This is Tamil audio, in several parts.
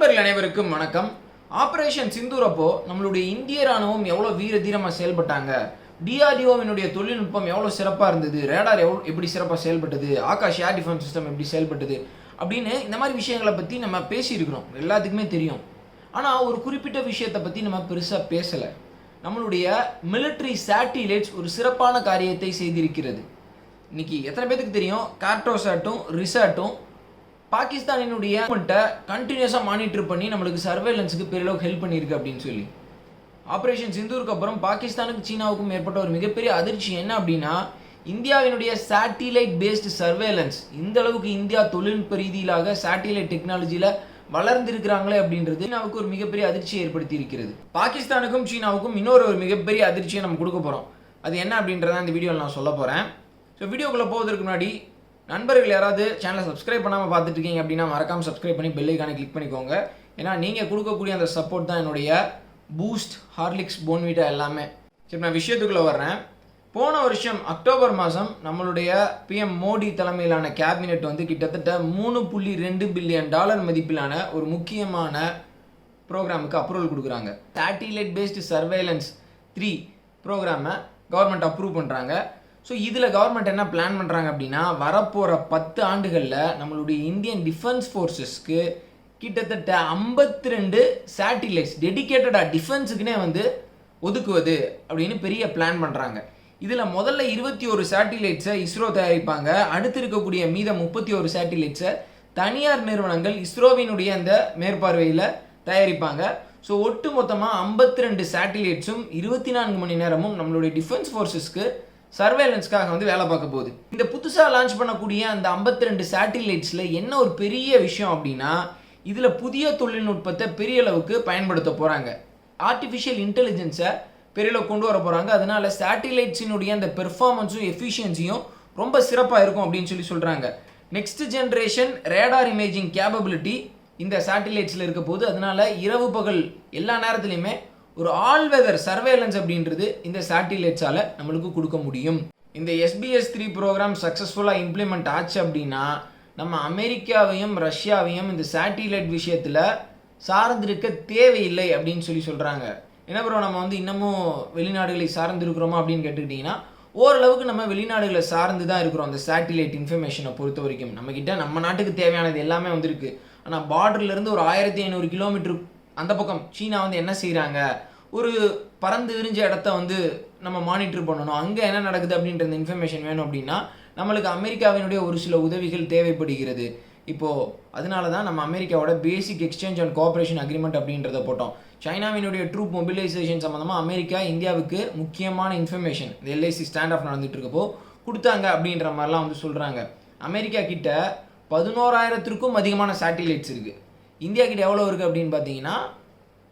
நண்பர்கள் அனைவருக்கும் வணக்கம். ஆப்ரேஷன் சிந்தூரப்போ நம்மளுடைய இந்திய ராணுவம் எவ்வளோ வீர தீரமாக செயல்பட்டாங்க? டிஆர்டிஓவினுடைய தொழில்நுட்பம் எவ்வளோ சிறப்பாக இருந்தது? ரேடார் எவ்வளோ எப்படி சிறப்பாக செயல்பட்டது? ஆகாஷ் ஏர் டிஃபென்ஸ் சிஸ்டம் எப்படி செயல்பட்டது? அப்படின்னு இந்த மாதிரி விஷயங்களை பற்றி நம்ம பேசியிருக்கிறோம். எல்லாத்துக்குமே தெரியும். ஆனால் ஒரு குறிப்பிட்ட விஷயத்தை பற்றி நம்ம பெருசாக பேசலை. நம்மளுடைய மிலிட்ரி சேட்டிலைட்ஸ் ஒரு சிறப்பான காரியத்தை செய்திருக்கிறது. இன்னைக்கு எத்தனை பேத்துக்கு தெரியும்? கார்டோசாட்டும் ரிசாட்டும் பாகிஸ்தானினுடைய கண்டினியூஸாக மானிட்டர் பண்ணி நம்மளுக்கு சர்வேலன்ஸுக்கு பெரியளவுக்கு ஹெல்ப் பண்ணியிருக்கு அப்படின்னு சொல்லி. ஆப்ரேஷன் சிந்தூருக்கு அப்புறம் பாகிஸ்தானுக்கு சீனாவுக்கும் ஏற்பட்ட ஒரு மிகப்பெரிய அதிர்ச்சி என்ன அப்படின்னா இந்தியாவினுடைய சேட்டிலைட் பேஸ்டு சர்வேலன்ஸ் இந்த அளவுக்கு இந்தியா தொழில்நுட்ப ரீதியிலாக சேட்டிலைட் டெக்னாலஜியில் வளர்ந்திருக்கிறாங்களே அப்படின்றது சீனாவுக்கு ஒரு மிகப்பெரிய அதிர்ச்சியை ஏற்படுத்தி இருக்கிறது பாகிஸ்தானுக்கும் சீனாவுக்கும் இன்னொரு ஒரு மிகப்பெரிய அதிர்ச்சியை நம்ம கொடுக்க போகிறோம் அது என்ன அப்படின்றத இந்த வீடியோவில் நான் சொல்ல போகிறேன் ஸோ வீடியோக்குள்ளே போவதற்கு முன்னாடி நண்பர்கள் யாராவது சேனலை சப்ஸ்கிரைப் பண்ணாமல் பார்த்துட்டு இருக்கீங்க அப்படின்னா மறக்காமல் சப்ஸ்கிரைப் பண்ணி பெல்லைக்கான கிளிக் பண்ணிக்கோங்க. ஏன்னா நீங்கள் கொடுக்கக்கூடிய அந்த சப்போர்ட் தான் என்னுடைய பூஸ்ட் ஹார்லிக்ஸ் போன்வீட்டா எல்லாமே. சரி நான் விஷயத்துக்குள்ளே வர்றேன். போன வருஷம் அக்டோபர் மாதம் நம்மளுடைய பிஎம் மோடி தலைமையிலான கேபினெட் வந்து கிட்டத்தட்ட மூணு புள்ளி ரெண்டு பில்லியன் டாலர் மதிப்பிலான ஒரு முக்கியமான ப்ரோக்ராமுக்கு அப்ரூவல் கொடுக்குறாங்க. சேட்டிலைட் பேஸ்டு சர்வேலன்ஸ் த்ரீ ப்ரோக்ராமை கவர்மெண்ட் அப்ரூவ் பண்ணுறாங்க ஸோ இதில் கவர்மெண்ட் என்ன பிளான் பண்ணுறாங்க அப்படின்னா வரப்போகிற பத்து ஆண்டுகளில் நம்மளுடைய இந்தியன் டிஃபென்ஸ் ஃபோர்ஸஸ்க்கு கிட்டத்தட்ட ஐம்பத்தி ரெண்டு சேட்டிலைட்ஸ் டெடிக்கேட்டடாக டிஃபென்ஸுக்குனே வந்து ஒதுக்குவது அப்படின்னு பெரிய பிளான் பண்ணுறாங்க இதில் முதல்ல இருபத்தி ஒரு சேட்டிலைட்ஸை இஸ்ரோ தயாரிப்பாங்க. அடுத்து இருக்கக்கூடிய மீத முப்பத்தி ஒரு சேட்டிலைட்ஸை தனியார் நிறுவனங்கள் இஸ்ரோவினுடைய அந்த மேற்பார்வையில் தயாரிப்பாங்க. ஸோ ஒட்டு மொத்தமாக ஐம்பத்தி ரெண்டு சேட்டிலைட்ஸும் இருபத்தி நான்கு மணி நேரமும் நம்மளுடைய டிஃபென்ஸ் ஃபோர்ஸஸ்க்கு சர்வேலன்ஸ்க்காக வந்து வேலை பார்க்க போகுது. இந்த புதுசாக லான்ச் பண்ணக்கூடிய அந்த ஐம்பத்தி ரெண்டு சேட்டிலைட்ஸில் என்ன ஒரு பெரிய விஷயம் அப்படின்னா இதில் புதிய தொழில்நுட்பத்தை பெரிய அளவுக்கு பயன்படுத்த போகிறாங்க ஆர்டிஃபிஷியல் இன்டெலிஜென்ஸை பெரிய அளவுக்கு கொண்டு வர போகிறாங்க அதனால சேட்டிலைட்ஸினுடைய அந்த பெர்ஃபார்மன்ஸும் எஃபிஷியன்சியும் ரொம்ப சிறப்பாக இருக்கும் அப்படின்னு சொல்லி சொல்கிறாங்க next generation radar imaging capability இந்த சேட்டிலைட்ஸில் இருக்க போது அதனால இரவு பகல் எல்லா நேரத்துலையுமே ஒரு ஆல் வெதர் சர்வேலன்ஸ் அப்படின்றது இந்த சேட்டிலைட்ஸால் நம்மளுக்கு கொடுக்க முடியும். இந்த S B S three programme சக்ஸஸ்ஃபுல்லாக இம்ப்ளிமெண்ட் ஆச்சு அப்படின்னா நம்ம அமெரிக்காவையும் ரஷ்யாவையும் இந்த சேட்டிலைட் விஷயத்தில் சார்ந்திருக்க தேவையில்லை அப்படின்னு சொல்லி சொல்கிறாங்க என்ன ப்ரோ நம்ம வந்து இன்னமும் வெளிநாடுகளை சார்ந்திருக்கிறோமா அப்படின்னு கேட்டுக்கிட்டிங்கன்னா ஓரளவுக்கு நம்ம வெளிநாடுகளை சார்ந்து தான் இருக்கிறோம் அந்த சேட்டிலைட் இன்ஃபர்மேஷனை பொறுத்த வரைக்கும். நம்மக்கிட்ட நம்ம நாட்டுக்கு தேவையானது எல்லாமே வந்திருக்கு. ஆனால் பார்டர்லேருந்து ஒரு ஆயிரத்தி ஐநூறு கிலோமீட்டர் அந்த பக்கம் சீனா வந்து என்ன செய்கிறாங்க ஒரு பறந்து விரிஞ்ச இடத்த வந்து நம்ம மானிட்டர் பண்ணணும். அங்கே என்ன நடக்குது அப்படின்ற இந்த இன்ஃபர்மேஷன் வேணும் அப்படின்னா நம்மளுக்கு அமெரிக்காவினுடைய ஒரு சில உதவிகள் தேவைப்படுகிறது. இப்போது அதனால தான் நம்ம அமெரிக்காவோட basic exchange and cooperation agreement அப்படின்றத போட்டோம். சைனாவினுடைய ட்ரூப் மொபிலைசேஷன் சம்மந்தமாக அமெரிக்கா இந்தியாவுக்கு முக்கியமான இன்ஃபர்மேஷன் இந்த எல்ஐசி ஸ்டாண்ட் ஆஃப் நடந்துட்டு இருக்கப்போ கொடுத்தாங்க அப்படின்ற மாதிரிலாம் வந்து சொல்கிறாங்க அமெரிக்கா கிட்ட பதினோராயிரத்திற்கும் அதிகமான சேட்டிலைட்ஸ் இருக்குது இந்தியா கிட்ட எவ்வளோ இருக்குது அப்படின்னு பார்த்தீங்கன்னா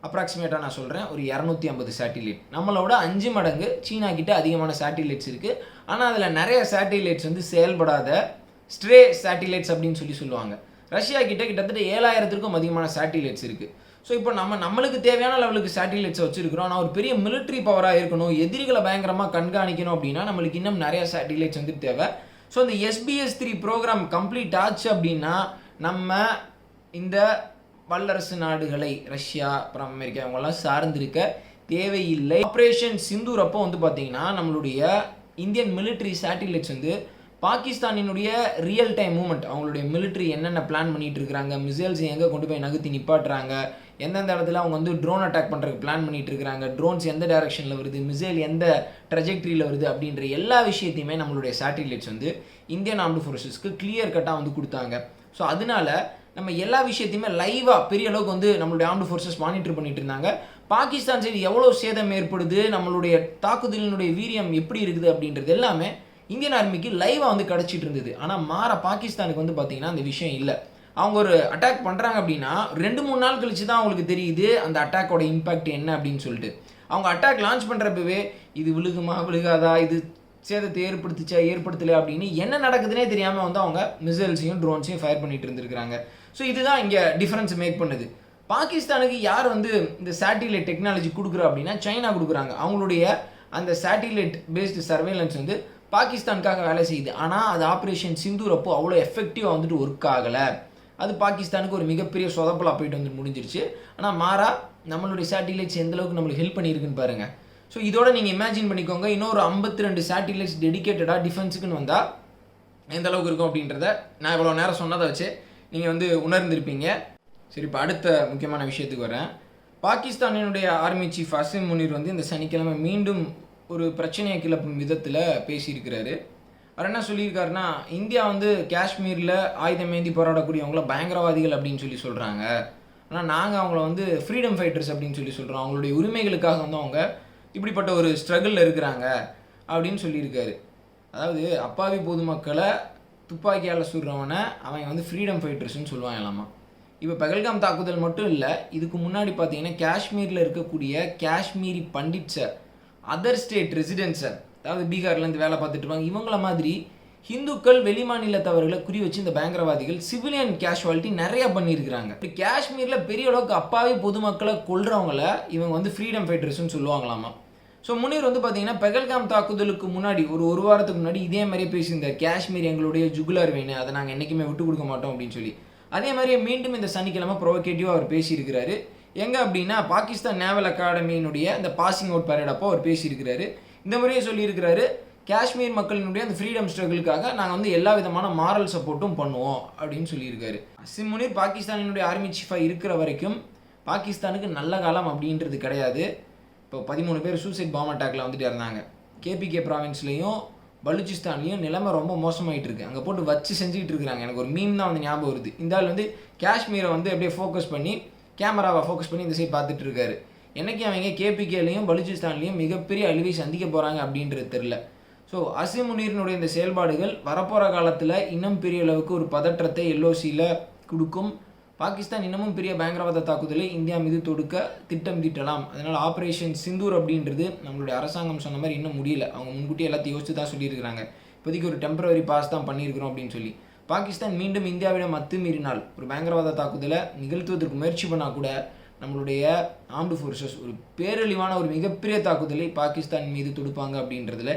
அப்ராக்சிமேட்டாக நான் சொல்கிறேன் ஒரு இரநூத்தி ஐம்பது சேட்டிலைட் நம்மளோட அஞ்சு மடங்கு சீனா கிட்ட அதிகமான சேட்டிலைட்ஸ் இருக்குது ஆனால் அதில் நிறைய சேட்டிலைட்ஸ் வந்து செயல்படாத ஸ்ட்ரே சேட்டிலைட்ஸ் அப்படின்னு சொல்லி சொல்லுவாங்க. ரஷ்யா கிட்ட கிட்டத்தட்ட ஏழாயிரத்திற்கும் அதிகமான சேட்டிலைட்ஸ் இருக்குது ஸோ இப்போ நம்ம நம்மளுக்கு தேவையான லெவலுக்கு சேட்டிலைட்ஸை வச்சுருக்கிறோம். ஆனால் ஒரு பெரிய மிலிட்ரி பவராக இருக்கணும் எதிரிகளை பயங்கரமாக கண்காணிக்கணும் அப்படின்னா நம்மளுக்கு இன்னும் நிறைய சேட்டிலைட்ஸ் வந்து தேவை. ஸோ இந்த எஸ்பிஎஸ் த்ரீ ப்ரோக்ராம் கம்ப்ளீட் ஆச்சு அப்படின்னா நம்ம இந்த வல்லரசு நாடுகளை ரஷ்யா அப்புறம் அமெரிக்கா இவங்கெல்லாம் சார்ந்திருக்க தேவையில்லை. ஆப்ரேஷன் சிந்தூர் அப்போ வந்து பார்த்தீங்கன்னா நம்மளுடைய இந்தியன் மிலிட்ரி சேட்டிலைட்ஸ் வந்து பாகிஸ்தானினுடைய ரியல் டைம் மூமெண்ட் அவங்களுடைய மிலிட்ரி என்னென்ன பிளான் பண்ணிட்டு இருக்காங்க மிசைல்ஸ் எங்கே கொண்டு போய் நகர்த்தி நிப்பாட்டுறாங்க எந்தெந்த இடத்துல அவங்க வந்து ட்ரோன் அட்டாக் பண்ணுறதுக்கு பிளான் பண்ணிட்டு இருக்காங்க ட்ரோன்ஸ் எந்த டைரக்ஷனில் வருது மிசைல் எந்த ட்ரெஜெக்ட்ரியில் வருது அப்படின்ற எல்லா விஷயத்தையுமே நம்மளுடைய சேட்டிலைட்ஸ் வந்து இந்தியன் ஆர்ம்டு ஃபோர்ஸஸ்க்கு கிளியர் கட்டாக வந்து கொடுத்தாங்க. ஸோ அதனால நம்ம எல்லா விஷயத்தையுமே லைவாக பெரிய அளவுக்கு வந்து நம்மளுடைய ஆர்ம்டு ஃபோர்ஸஸ் மானிட்டர் பண்ணிட்டு இருந்தாங்க. பாகிஸ்தான் சைடு எவ்வளோ சேதம் ஏற்படுது நம்மளுடைய தாக்குதலினுடைய வீரியம் எப்படி இருக்குது அப்படின்றது எல்லாமே இந்தியன் ஆர்மிக்கு லைவாக வந்து கிடச்சிட்டு இருந்தது. ஆனால் மாற பாகிஸ்தானுக்கு வந்து பார்த்தீங்கன்னா அந்த விஷயம் இல்லை. அவங்க ஒரு அட்டாக் பண்ணுறாங்க அப்படின்னா ரெண்டு மூணு நாள் கழிச்சு தான் அவங்களுக்கு தெரியுது அந்த அட்டாக்கோட இம்பேக்ட் என்ன அப்படின்னு சொல்லிட்டு. அவங்க அட்டாக் லான்ச் பண்ணுறப்பவே இது விழுகுமா விழுகாதா இது சேதத்தை ஏற்படுத்துச்சா ஏற்படுத்தலை அப்படின்னு என்ன நடக்குதுன்னே தெரியாமல் வந்து அவங்க மிசைல்ஸையும் ட்ரோன்ஸையும் ஃபயர் பண்ணிட்டு இருந்திருக்கிறாங்க. ஸோ இதுதான் இங்கே டிஃப்ரென்ஸ் மேக் பண்ணுது. பாகிஸ்தானுக்கு யார் வந்து இந்த சேட்டிலைட் டெக்னாலஜி கொடுக்குறா அப்படின்னா சைனா கொடுக்குறாங்க. அவங்களுடைய அந்த சேட்டிலைட் பேஸ்டு சர்வேலன்ஸ் வந்து பாகிஸ்தானுக்காக வேலை செய்யுது. ஆனால் அது ஆப்ரேஷன் சிந்தூர் அப்போ அவ்வளோ எஃபெக்டிவாக வந்துட்டு ஒர்க் ஆகலை. அது பாகிஸ்தானுக்கு ஒரு மிகப்பெரிய சொதப்பலாக போயிட்டு வந்து முடிஞ்சிருச்சு. ஆனால் மாறா நம்மளுடைய சேட்டிலைட்ஸ் எந்த அளவுக்கு நம்மளுக்கு ஹெல்ப் பண்ணியிருக்குன்னு பாருங்கள் ஸோ இதோட நீங்கள் இமேஜின் பண்ணிக்கோங்க. இன்னொரு ஐம்பத்தி ரெண்டு சேட்டிலைட்ஸ் டெடிக்கேட்டடாக டிஃபென்ஸுக்குன்னு வந்தால் எந்த அளவுக்கு இருக்கும் அப்படின்றத நான் இவ்வளோ நேரம் சொன்னதை வச்சு நீங்கள் வந்து உணர்ந்திருப்பீங்க. சரி இப்போ அடுத்த முக்கியமான விஷயத்துக்கு வரேன். பாகிஸ்தானினுடைய ஆர்மி சீஃப் அசிம் முனீர் வந்து இந்த சனிக்கிழமை மீண்டும் ஒரு பிரச்சனையை கிளப்பும் விதத்தில் பேசியிருக்கிறாரு. அவர் என்ன சொல்லியிருக்காருன்னா இந்தியா வந்து காஷ்மீரில் ஆயுதம் ஏந்தி போராடக்கூடியவங்கள பயங்கரவாதிகள் அப்படின்னு சொல்லி சொல்கிறாங்க ஆனால் நாங்கள் அவங்கள வந்து ஃப்ரீடம் ஃபைட்டர்ஸ் அப்படின்னு சொல்லி சொல்கிறோம் அவங்களுடைய உரிமைகளுக்காக வந்து அவங்க இப்படிப்பட்ட ஒரு ஸ்ட்ரகிளில் இருக்கிறாங்க அப்படின்னு சொல்லியிருக்காரு. அதாவது அப்பாவி பொதுமக்களை துப்பாக்கியால் சுடுறவனை அவன் வந்து ஃப்ரீடம் ஃபைட்டர்ஸ்னு சொல்லுவாங்களாமா. இப்போ பகல்காம் தாக்குதல் மட்டும் இல்லை இதுக்கு முன்னாடி பார்த்தீங்கன்னா காஷ்மீரில் இருக்கக்கூடிய காஷ்மீரி பண்டிட்ஸை அதர் ஸ்டேட் ரெசிடென்ட்ஸை அதாவது பீகார்லேருந்து வேலை பார்த்துட்டு இருப்பாங்க. இவங்கள மாதிரி ஹிந்துக்கள் வெளிமாநிலத்தவர்களை குறி வச்சு இந்த பயங்கரவாதிகள் சிவிலியன் கேஷுவாலிட்டி நிறைய பண்ணியிருக்கிறாங்க. இப்போ காஷ்மீரில் பெரிய அளவுக்கு அப்பாவி பொதுமக்களை கொள்றவங்கள இவங்க வந்து ஃப்ரீடம் ஃபைட்டர்ஸ்னு சொல்லுவாங்களாமா. ஸோ முனீர் வந்து பார்த்தீங்கன்னா பெகல்காம் தாக்குதலுக்கு முன்னாடி ஒரு ஒரு வாரத்துக்கு முன்னாடி இதே மாதிரியே பேசியிருந்தார். காஷ்மீர் எங்களுடைய ஜுகுலார் வேணு. அதை நாங்கள் என்றைக்குமே விட்டு கொடுக்க மாட்டோம் அப்படின்னு சொல்லி. அதே மாதிரியே மீண்டும் இந்த சனிக்கிழமை ப்ரொவோகேட்டிவாக அவர் பேசியிருக்கிறாரு. எங்கே அப்படின்னா பாகிஸ்தான் நேவல் அகாடமியினுடைய அந்த பாசிங் அவுட் பரேட் அப்போ அவர் பேசியிருக்கிறாரு. இந்த முறையே சொல்லியிருக்கிறாரு. காஷ்மீர் மக்களினுடைய அந்த ஃப்ரீடம் ஸ்ட்ரகிளுக்காக நாங்கள் வந்து எல்லா விதமான மாரல் சப்போர்ட்டும் பண்ணுவோம் அப்படின்னு சொல்லியிருக்காரு. அசிம் முனீர் பாகிஸ்தானினுடைய ஆர்மி சீஃபாக இருக்கிற வரைக்கும் பாகிஸ்தானுக்கு நல்ல காலம் அப்படின்றது கிடையாது. இப்போ பதிமூணு பேர் சூசைட் பாம் அட்டாக்ல வந்துட்டு இருந்தாங்க கேபிகே ப்ராவின்ஸ்லேயும் பலூச்சிஸ்தான்லேயும் நிலைமை ரொம்ப மோசமாயிட்டு இருக்கு அங்கே போட்டு வச்சு செஞ்சுக்கிட்டு இருக்கிறாங்க. எனக்கு ஒரு மீம் தான் வந்து ஞாபகம் வருது. இந்த ஆள் வந்து காஷ்மீரை வந்து அப்படியே ஃபோக்கஸ் பண்ணி கேமராவை ஃபோக்கஸ் பண்ணி இந்த சைட் பார்த்துட்டு இருக்காரு. என்னைக்கு அவங்க கேபிகேலையும் பலூச்சிஸ்தான்லேயும் மிகப்பெரிய அழிவை சந்திக்க போகிறாங்க அப்படின்றது தெரில ஸோ அசிமுனீரினுடைய இந்த செயல்பாடுகள் வரப்போகிற காலத்தில் இன்னும் பெரிய அளவுக்கு ஒரு பதற்றத்தை எல்ஓசியில் கொடுக்கும். பாகிஸ்தான் இன்னமும் பெரிய பயங்கரவாத தாக்குதலை இந்தியா மீது தொடுக்க திட்டம் தீட்டலாம் அதனால் ஆப்ரேஷன் சிந்தூர் அப்படின்றது நம்மளுடைய அரசாங்கம் சொன்ன மாதிரி இன்னும் முடியல. அவங்க முன்கூட்டியே எல்லாத்தையும் யோசித்து தான் சொல்லியிருக்கிறாங்க. இப்போதைக்கு ஒரு டெம்பரவரி பாஸ் தான் பண்ணியிருக்கிறோம் அப்படின்னு சொல்லி. பாகிஸ்தான் மீண்டும் இந்தியாவிடம் அத்துமீறினால் ஒரு பயங்கரவாத தாக்குதலை நிகழ்த்துவதற்கு முயற்சி பண்ணால் கூட நம்மளுடைய ஆர்ம்டு ஃபோர்ஸஸ் ஒரு பேரழிவான ஒரு மிகப்பெரிய தாக்குதலை பாகிஸ்தான் மீது தொடுப்பாங்க அப்படின்றதுல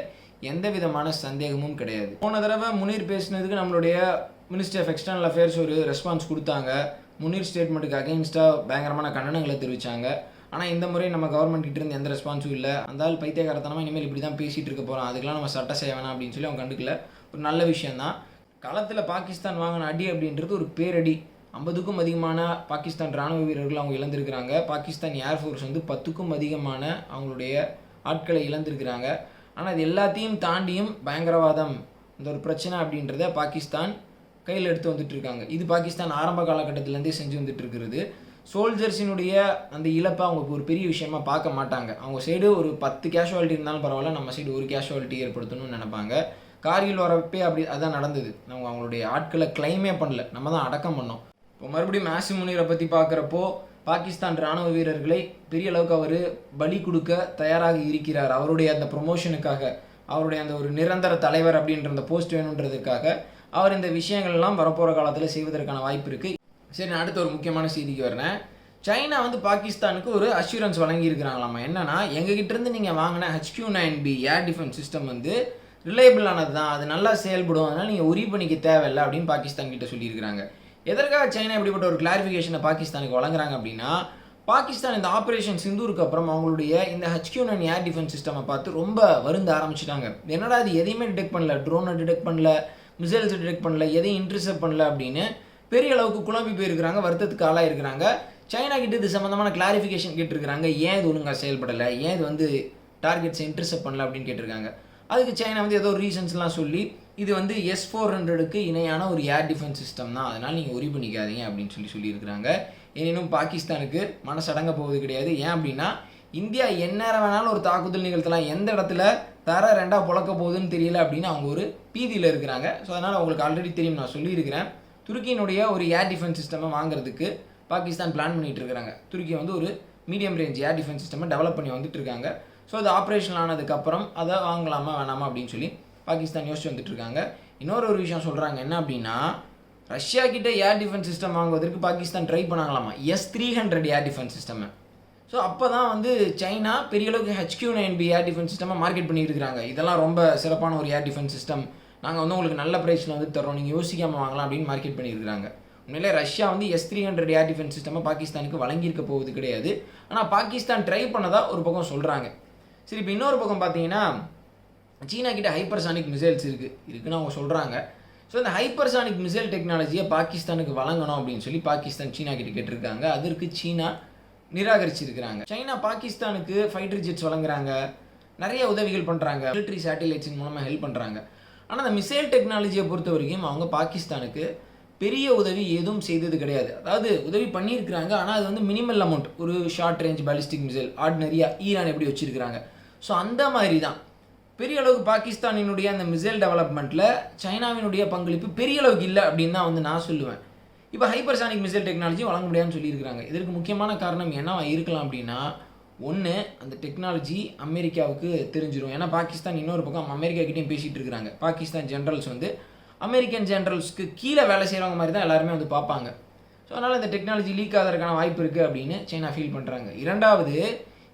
எந்த விதமான சந்தேகமும் கிடையாது. போன தடவை முனீர் பேசினதுக்கு நம்மளுடைய மினிஸ்டர் ஆஃப் எக்ஸ்டர்னல் அஃபேர்ஸ் ஒரு ரெஸ்பான்ஸ் கொடுத்தாங்க. முன்னீர் ஸ்டேட்மெண்ட்டுக்கு அகெயின்ஸ்டாக பயங்கரமான கண்டனங்களை தெரிவித்தாங்க ஆனால் இந்த முறை நம்ம கவர்மெண்ட் கிட்ட இருந்து எந்த ரெஸ்பான்ஸும் இல்லை. அந்த ஆள் பைத்தியகாரத்தனமாக இனிமேல் இப்படி தான் பேசிகிட்டு இருக்க போகிறோம் அதுக்கெல்லாம் நம்ம சட்டை செய்ய வேணாம் அப்படின்னு சொல்லி அவங்க கண்டுக்கல. ஒரு நல்ல விஷயந்தான் களத்தில் பாகிஸ்தான் வாங்கின அடி அப்படின்றது ஒரு பேரடி. ஐம்பதுக்கும் அதிகமான பாகிஸ்தான் ராணுவ வீரர்கள் அவங்க இழந்திருக்கிறாங்க. பாகிஸ்தான் ஏர்ஃபோர்ஸ் வந்து பத்துக்கும் அதிகமான அவங்களுடைய ஆட்களை இழந்திருக்கிறாங்க. ஆனால் இது எல்லாத்தையும் தாண்டியும் பயங்கரவாதம். இந்த ஒரு பிரச்சனை அப்படின்றத பாகிஸ்தான் கையில் எடுத்து வந்துட்டு இருக்காங்க இது பாகிஸ்தான் ஆரம்ப காலகட்டத்திலேருந்தே செஞ்சு வந்துட்டு இருக்கிறது சோல்ஜர்ஸினுடைய அந்த இழப்பை அவங்க ஒரு பெரிய விஷயமா பார்க்க மாட்டாங்க. அவங்க சைடு ஒரு பத்து கேஷுவாலிட்டி இருந்தாலும் பரவாயில்ல நம்ம சைடு ஒரு கேஷுவாலிட்டி ஏற்படுத்தணும்னு நினைப்பாங்க. கார்கில் வரப்பே அப்படி அதான் நடந்தது. அவங்க அவங்களுடைய ஆட்களை கிளைமே பண்ணல. நம்ம தான் அடக்கம் பண்ணோம். இப்போ மறுபடியும் மேசி முனீரை பற்றி பார்க்குறப்போ பாகிஸ்தான் ராணுவ வீரர்களை பெரிய அளவுக்கு அவர் பலி கொடுக்க தயாராக இருக்கிறார். அவருடைய அந்த ப்ரொமோஷனுக்காக அவருடைய அந்த ஒரு நிரந்தர தலைவர் அப்படின்ற அந்த போஸ்ட் வேணுன்றதுக்காக. அவர் இந்த விஷயங்கள்லாம் வரப்போகிற காலத்தில் செய்வதற்கான வாய்ப்பு இருக்குது சரி நான் அடுத்த ஒரு முக்கியமான செய்திக்கு வரேன் சைனா வந்து பாகிஸ்தானுக்கு ஒரு அஷூரன்ஸ் வழங்கியிருக்கிறாங்களாமா? என்னென்னா எங்ககிட்ட இருந்து நீங்கள் வாங்கின H Q nine B air defence system வந்து ரிலையபிளானது தான் அது நல்லா செயல்படும். அதனால் நீங்கள் உரி பண்ணிக்க தேவையில்லை அப்படின்னு பாகிஸ்தான் கிட்ட சொல்லியிருக்கிறாங்க. எதற்காக சைனா இப்படிப்பட்ட ஒரு கிளாரிஃபிகேஷனை பாகிஸ்தானுக்கு வழங்குறாங்க அப்படின்னா பாகிஸ்தான் இந்த ஆப்ரேஷன் சிந்தூருக்கு அப்புறம் அவங்களுடைய இந்த ஹெச்கியூ நைன் ஏர் டிஃபென்ஸ் சிஸ்டமை பார்த்து ரொம்ப வருந்த ஆரம்பிச்சிட்டாங்க. என்னடா அது எதையுமே டிடெக்ட் பண்ணல ட்ரோனை டிடெக்ட் பண்ணல மிசைல்ஸ் டிடெக்ட் பண்ணல எதையும் இன்டர்செப்ட் பண்ணல அப்படின்னு பெரிய அளவுக்கு குழம்பி போயிருக்கிறாங்க வருத்தத்துக்கு ஆளாக இருக்கிறாங்க சைனா கிட்ட இது சம்மந்தமான கிளாரிஃபிகேஷன் கேட்டிருக்கிறாங்க ஏன் இது ஒழுங்காக செயல்படலை ஏன் இது வந்து டார்கெட்ஸை இன்டர்செப்ட் பண்ணல அப்படின்னு கேட்டிருக்காங்க. அதுக்கு சைனா வந்து ஏதோ ரீசன்ஸ்லாம் சொல்லி இது வந்து எஸ் ஃபோர் ஹண்ட்ரடுக்கு இணையான ஒரு ஏர் டிஃபென்ஸ் சிஸ்டம் தான் அதனால் நீங்கள் உரி பண்ணிக்காதீங்க அப்படின்னு சொல்லி சொல்லியிருக்கிறாங்க. எனினும் பாகிஸ்தானுக்கு மனசடங்க போவது கிடையாது. ஏன் அப்படின்னா இந்தியா எந்நேரம் வேணாலும் ஒரு தாக்குதல் நிகழ்த்தலாம். எந்த இடத்துல தர ரெண்டாக புழக்க போகுதுன்னு தெரியல அப்படின்னு அவங்க ஒரு பீதியில் இருக்கிறாங்க. ஸோ அதனால் அவங்களுக்கு ஆல்ரெடி தெரியும் நான் சொல்லியிருக்கிறேன். துருக்கியினுடைய ஒரு ஏர் டிஃபென்ஸ் சிஸ்டமை வாங்குறதுக்கு பாகிஸ்தான் பிளான் பண்ணிகிட்டு இருக்கிறாங்க. துருக்கி வந்து ஒரு மீடியம் ரேஞ்ச் ஏர் டிஃபென்ஸ் சிஸ்டமை டெவலப் பண்ணி வந்துட்டு இருக்காங்க. ஸோ அது ஆப்ரேஷன் ஆனதுக்கப்புறம் அதை வாங்கலாமா வேணாமா அப்படின்னு சொல்லி பாகிஸ்தான் யோசிச்சு வந்துட்டு இருக்காங்க. இன்னொரு ஒரு விஷயம் சொல்கிறாங்க என்ன அப்படின்னா ரஷ்யா கிட்ட ஏர் டிஃபென்ஸ் சிஸ்டம் வாங்குவதற்கு Pakistan try பண்ணாங்களாமா? S three hundred air defence system so அப்போ தான் வந்து சைனா பெரிய அளவுக்கு H Q nine B air defence சிஸ்டமாக மார்க்கெட் பண்ணிட்டு இருக்காங்க இதெல்லாம் ரொம்ப சிறப்பான ஒரு ஏர் டிஃபென்ஸ் சிஸ்டம் நாங்கள் வந்து உங்களுக்கு நல்ல ப்ரைஸில் வந்து தரோம் நீங்கள் யோசிக்காமல் வாங்கலாம் அப்படின்னு மார்க்கெட் பண்ணியிருக்காங்க உண்மையிலே ரஷ்யா வந்து S three hundred air defence சிஸ்டமாக பாகிஸ்தானுக்கு வழங்கியிருக்க போவது கிடையாது. ஆனால் பாகிஸ்தான் ட்ரை பண்ணதாக ஒரு பக்கம் சொல்கிறாங்க சரி இப்போ இன்னொரு பக்கம் பார்த்தீங்கன்னா சீனா கிட்ட ஹைப்பர்சானிக் மிசைல்ஸ் இருக்குது இருக்குன்னு அவங்க சொல்கிறாங்க ஸோ இந்த ஹைப்பர்சானிக் மிசைல் டெக்னாலஜியை பாகிஸ்தானுக்கு வழங்கணும் அப்படின்னு சொல்லி பாகிஸ்தான் சீனா கிட்ட கேட்டிருக்காங்க. அதற்கு சீனா நிராகரிச்சிருக்கிறாங்க. சைனா பாகிஸ்தானுக்கு ஃபைட்டர் ஜெட்ஸ் வழங்குறாங்க. நிறைய உதவிகள் பண்ணுறாங்க மிலிட்ரி சேட்டிலைட்ஸின் மூலமாக ஹெல்ப் பண்ணுறாங்க ஆனால் அந்த மிசைல் டெக்னாலஜியை பொறுத்த வரைக்கும் அவங்க பாகிஸ்தானுக்கு பெரிய உதவி எதுவும் செய்தது கிடையாது. அதாவது உதவி பண்ணியிருக்கிறாங்க. ஆனால் அது வந்து மினிமல் அமௌண்ட் ஒரு ஷார்ட் ரேஞ்ச் பாலிஸ்டிக் மிசைல் ஆர்டினரியாக ஈரான் எப்படி வச்சுருக்கிறாங்க. ஸோ அந்த மாதிரி தான் பெரிய அளவுக்கு பாகிஸ்தானினுடைய அந்த மிசைல் டெவலப்மெண்ட்டில் சைனாவினுடைய பங்களிப்பு பெரிய அளவுக்கு இல்லை அப்படின்னு தான் வந்து நான் சொல்லுவேன். இப்போ ஹைப்பர்சானிக் மிசைல் டெக்னாலஜி வழங்க முடியாதுன்னு சொல்லியிருக்கிறாங்க. இதற்கு முக்கியமான காரணம் என்னவா இருக்கலாம் அப்படின்னா ஒன்று அந்த டெக்னாலஜி அமெரிக்காவுக்கு தெரிஞ்சிடும் ஏன்னா பாகிஸ்தான் இன்னொரு பக்கம் அமெரிக்கா கிட்டேயும் பேசிகிட்டு இருக்கிறாங்க. பாகிஸ்தான் ஜென்ரல்ஸ் வந்து அமெரிக்கன் ஜென்ரல்ஸ்க்கு கீழே வேலை செய்கிறவங்க மாதிரி தான் எல்லாருமே வந்து பார்ப்பாங்க. ஸோ அதனால் இந்த டெக்னாலஜி லீக் ஆகிறதுக்கான வாய்ப்பு இருக்குது அப்படின்னு சைனா ஃபீல் பண்ணுறாங்க இரண்டாவது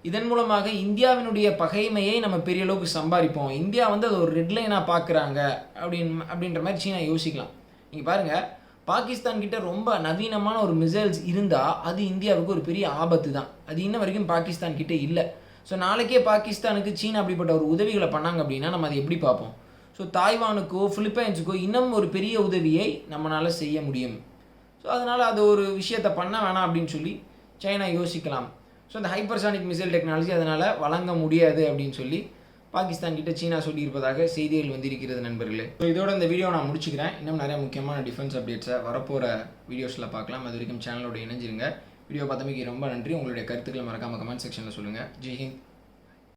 இதன் மூலமாக இந்தியாவினுடைய பகைமையை நம்ம பெரிய அளவுக்கு சம்பாதிப்போம். இந்தியா வந்து அது ஒரு ரெட்லைனாக பார்க்குறாங்க அப்படின்னு அப்படின்ற மாதிரி சீனா யோசிக்கலாம். நீங்கள் பாருங்கள் பாகிஸ்தான் கிட்ட ரொம்ப நவீனமான ஒரு மிசைல்ஸ் இருந்தால் அது இந்தியாவுக்கு ஒரு பெரிய ஆபத்து தான் அது இன்ன வரைக்கும் பாகிஸ்தான் கிட்ட இல்லை. ஸோ நாளைக்கே பாகிஸ்தானுக்கு சீனா அப்படிப்பட்ட ஒரு உதவிகளை பண்ணாங்க அப்படின்னா நம்ம அதை எப்படி பார்ப்போம்? ஸோ தாய்வானுக்கோ பிலிப்பைன்ஸுக்கோ இன்னும் ஒரு பெரிய உதவியை நம்மளால் செய்ய முடியும். ஸோ அதனால் அது ஒரு விஷயத்தை பண்ண வேணாம் அப்படின்னு சொல்லி சைனா யோசிக்கலாம். ஸோ அந்த ஹைப்பர்சானிக் மிசைல் டெக்னாலஜி அதனால் வழங்க முடியாது அப்படின்னு சொல்லி பாகிஸ்தான் கிட்ட சீனா சொல்லியிருப்பதாக செய்திகள் வந்திருக்கிறது நண்பர்களே. ஸோ இதோட இந்த வீடியோ நான் முடிச்சுக்கிறேன். இன்னும் நிறைய முக்கியமான டிஃபென்ஸ் அப்டேட்ஸை வரப்போகிற வீடியோஸில் பார்க்கலாம். அது வரைக்கும் சேனலோட இணைஞ்சிருங்க. வீடியோ பார்த்தமைக்கு ரொம்ப நன்றி. உங்களுடைய கருத்துக்களை மறக்காமல் கமெண்ட் செக்ஷனில் சொல்லுங்கள் ஜெய்ஹிந்த்